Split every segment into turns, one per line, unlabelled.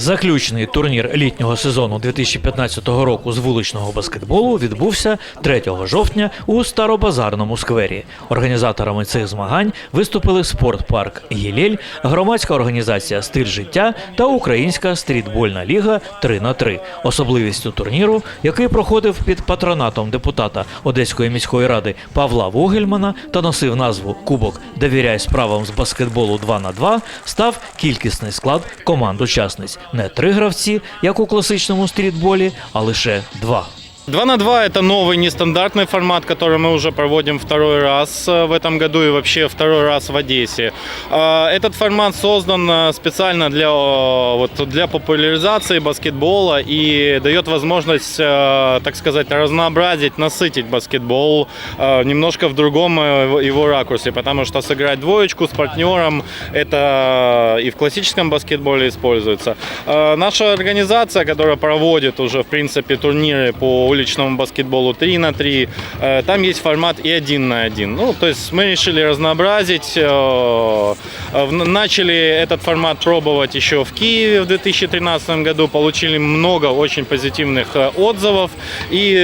Заключний турнір літнього сезону 2015 року з вуличного баскетболу відбувся 3 жовтня у Старобазарному сквері. Організаторами цих змагань виступили спортпарк Гілель, громадська організація Стиль життя та Українська стрітбольна ліга 3 на 3 Особливістю турніру, який проходив під патронатом депутата Одеської міської ради Павла Вугельмана та носив назву Кубок Довіряй справам з баскетболу 2 на 2 став кількісний склад команд учасниць. Не три гравці, як у класичному стрітболі, а лише два.
2 на 2 это новый нестандартный формат, который мы уже проводим второй раз э, в этом году и вообще второй раз в Одессе. А, Этот формат создан э, специально для, вот, для популяризации баскетбола и дает возможность, э, так сказать, разнообразить, насытить баскетбол немножко в другом его- ракурсе, потому что сыграть двоечку с партнером это и в классическом баскетболе используется. Наша организация, которая проводит уже, в принципе, турниры по уличному баскетболу 3 на 3, э, там есть формат и 1 на 1. Ну, то есть мы решили разнообразить. э, э, Начали этот формат пробовать еще в Киеве в 2013 году, получили много очень позитивных отзывов и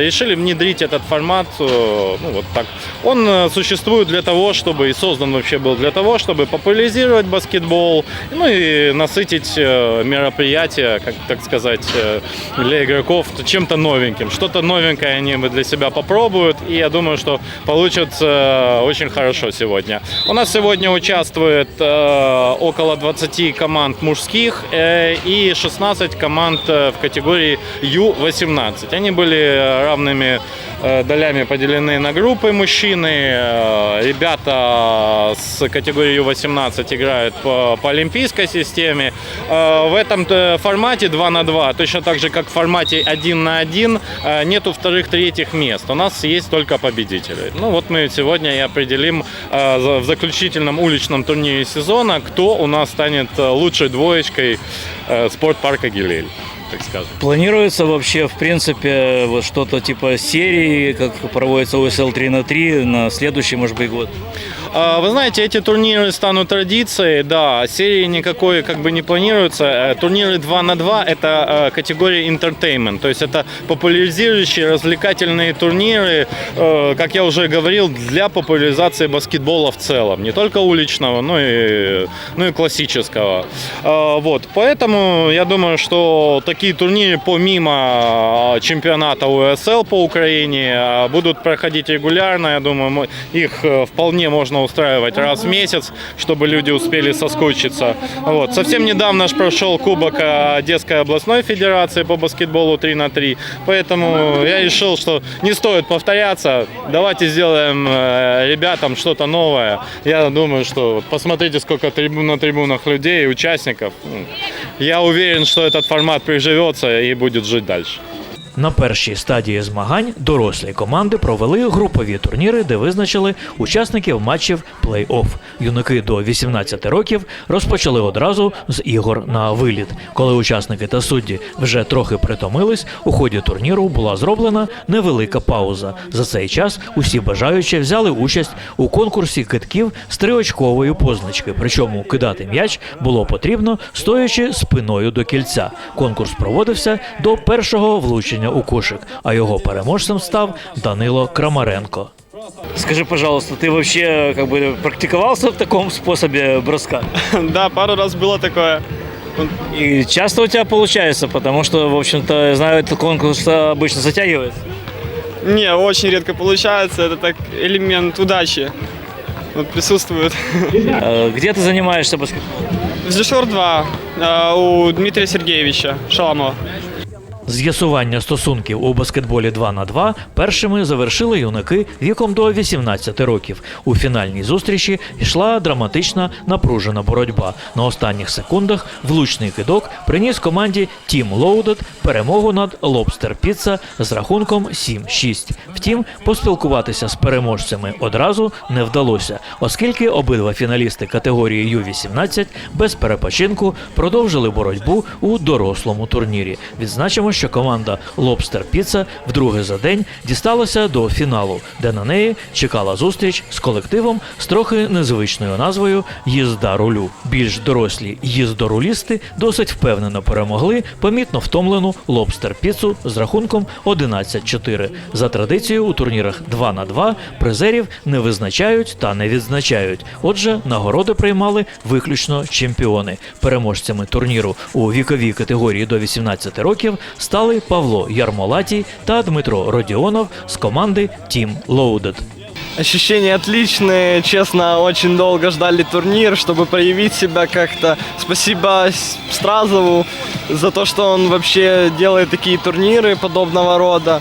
решили внедрить этот формат, ну, вот так. Он существует для того, чтобы и создан вообще был для того, чтобы популяризировать баскетбол, ну и насытить мероприятие, как так сказать, для игроков чем-то новеньким. Что-то новенькое они для себя попробуют, и я думаю, что получится э, очень хорошо сегодня. У нас сегодня участвует э, около 20 команд мужских э, и 16 команд в категории Ю-18. Они были равными долями поделены на группы мужчины. Э, Ребята с категории Ю-18 играют по, по олимпийской системе. Э, В этом э, формате 2 на 2, точно так же, как в формате 1 на 1, э, нету вторых, третьих мест. У нас есть только победители. Ну вот мы сегодня и определим э, в заключительном уличном турнире сезона, кто у нас станет э, лучшей двоечкой э, спортпарка Гилель, так скажем.
Планируется вообще, в принципе, вот что-то типа серии, как проводится УСЛ 3 на 3 на следующий, может быть, год.
А, Вы знаете, эти турниры станут традицией, да, серии никакой как бы не планируется. Э, Турниры 2 на 2 – это э, категория entertainment, то есть это популяризирующие развлекательные турниры, э, как я уже говорил, для популяризации баскетбола в целом, не только уличного, но и, ну и классического. А, Вот, поэтому я думаю, что такие турниры помимо чемпионата УСЛ по Украине будут проходить регулярно. Я думаю, их вполне можно устраивать раз в месяц, чтобы люди успели соскучиться. Вот. Совсем недавно ж прошел Кубок э, Одесской областной федерации по баскетболу 3 на 3, поэтому я решил, что не стоит повторяться. Давайте сделаем э, ребятам что-то новое. Я думаю, что посмотрите, сколько трибун на трибунах людей участников. Я уверен, что этот формат приживется и будет жить дальше.
На першій стадії змагань дорослі команди провели групові турніри, де визначили учасників матчів плей-офф. Юнаки до 18 років розпочали одразу з ігор на виліт. Коли учасники та судді вже трохи притомились, у ході турніру була зроблена невелика пауза. За цей час усі бажаючі взяли участь у конкурсі китків з триочкової позначки. Причому кидати м'яч було потрібно стоячи спиною до кільця. Конкурс проводився до першого влучення у кошик, а його переможцем став Данило Крамаренко. Скажи, пожалуйста, ты вообще как бы практиковался в таком способе броска?
Да, пару раз было такое.
И часто у тебя получается, потому что, в общем-то, я знаю, этот конкурс обычно затягивается.
Не, очень редко получается. Это так элемент удачи вот, присутствует.
Э, Где ты занимаешься баскетболом?
Зешор 2 э, у Дмитрия Сергеевича Шаламова.
З'ясування стосунків у баскетболі 2 на 2 першими завершили юнаки віком до 18 років. У фінальній зустрічі йшла драматична напружена боротьба. На останніх секундах влучний кидок приніс команді Team Loaded перемогу над Lobster Pizza з рахунком 7-6. Втім, поспілкуватися з переможцями одразу не вдалося, оскільки обидва фіналісти категорії Ю-18 без перепочинку продовжили боротьбу у дорослому турнірі. Відзначимо, що команда Lobster Pizza вдруге за день дісталася до фіналу, де на неї чекала зустріч з колективом з трохи незвичною назвою Їзда рулю. Більш дорослі їздорулісти досить впевнено перемогли помітно втомлену Lobster Pizza з рахунком 11-4. За традицією у турнірах 2 на 2 призерів не визначають та не відзначають. Отже, нагороди приймали виключно чемпіони. Переможцями турніру у віковій категорії до 18 років стали Павло Ярмолатій та Дмитро Родіонов з команди Team Loaded.
Ощущения отличные, честно, очень долго ждали турнир, чтобы проявить себя как-то. Спасибо Стразову за то, что он вообще делает такие турниры подобного рода.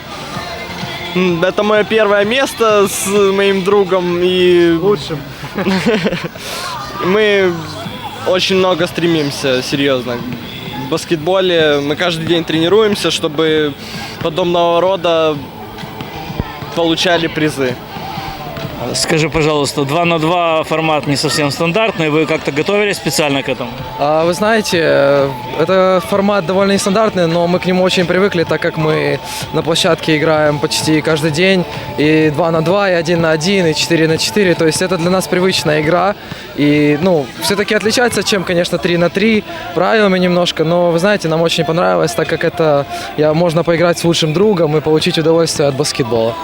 Это мое первое место с моим другом и... Лучшим. Мы очень много стремимся, серьезно. В баскетболе мы каждый день тренируемся, чтобы подобного рода получали призы.
Скажи, пожалуйста, 2 на 2 формат не совсем стандартный. Вы как-то готовились специально к этому?
А, Вы знаете, э, это формат довольно нестандартный, но мы к нему очень привыкли, так как мы на площадке играем почти каждый день. И 2 на 2, и 1 на 1, и 4 на 4. То есть это для нас привычная игра. И, ну, все-таки отличается, чем, конечно, 3 на 3 правилами немножко. Но, вы знаете, нам очень понравилось, так как это я, можно поиграть с лучшим другом и получить удовольствие от баскетбола.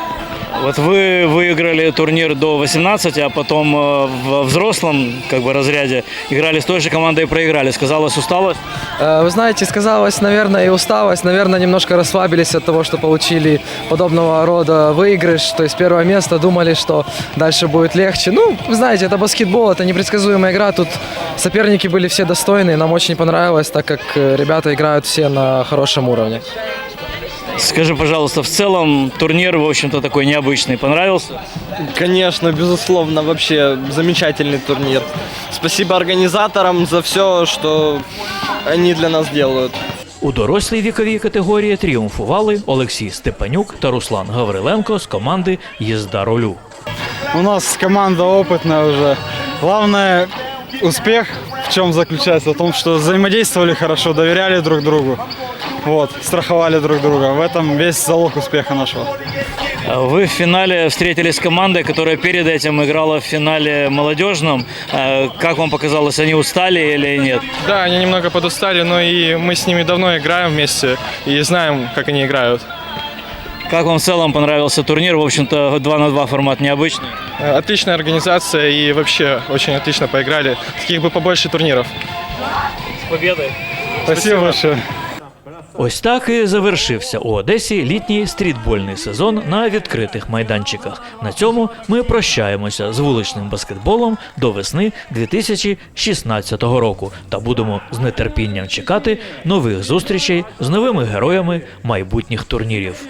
Вот вы выиграли турнир до 18, а потом э, в взрослом как бы разряде играли с той же командой и проиграли. Сказалась усталость?
Э, Вы знаете, сказалось, наверное, и усталость. Наверное, немножко расслабились от того, что получили подобного рода выигрыш. То есть первое место, думали, что дальше будет легче. Ну, вы знаете, это баскетбол, это непредсказуемая игра. Тут соперники были все достойные. Нам очень понравилось, так как э, ребята играют все на хорошем уровне.
Скажи, пожалуйста, в целом турнир, в общем-то, такой необычный. Понравился?
Конечно, безусловно, вообще замечательный турнир. Спасибо организаторам за все, что они для нас делают.
У дорослій віковій категорії тріумфували Олексій Степанюк та Руслан Гавриленко з команди Їзда рулю.
У нас команда опытная уже. Главное успех в чем заключается? В том, что взаимодействовали хорошо, доверяли друг другу. Вот, страховали друг друга. В этом весь залог успеха нашего.
Вы в финале встретились с командой, которая перед этим играла в финале молодежном. А Как вам показалось, они устали или нет?
Да, они немного подустали, но и мы с ними давно играем вместе и знаем, как они играют.
Как вам в целом понравился турнир? В общем-то, 2 на 2 формат необычный.
Э, Отличная организация и вообще очень отлично поиграли. Таких бы побольше турниров.
Победой!
Спасибо большое.
Ось так і завершився у Одесі літній стрітбольний сезон на відкритих майданчиках. На цьому ми прощаємося з вуличним баскетболом до весни 2016 року та будемо з нетерпінням чекати нових зустрічей з новими героями майбутніх турнірів.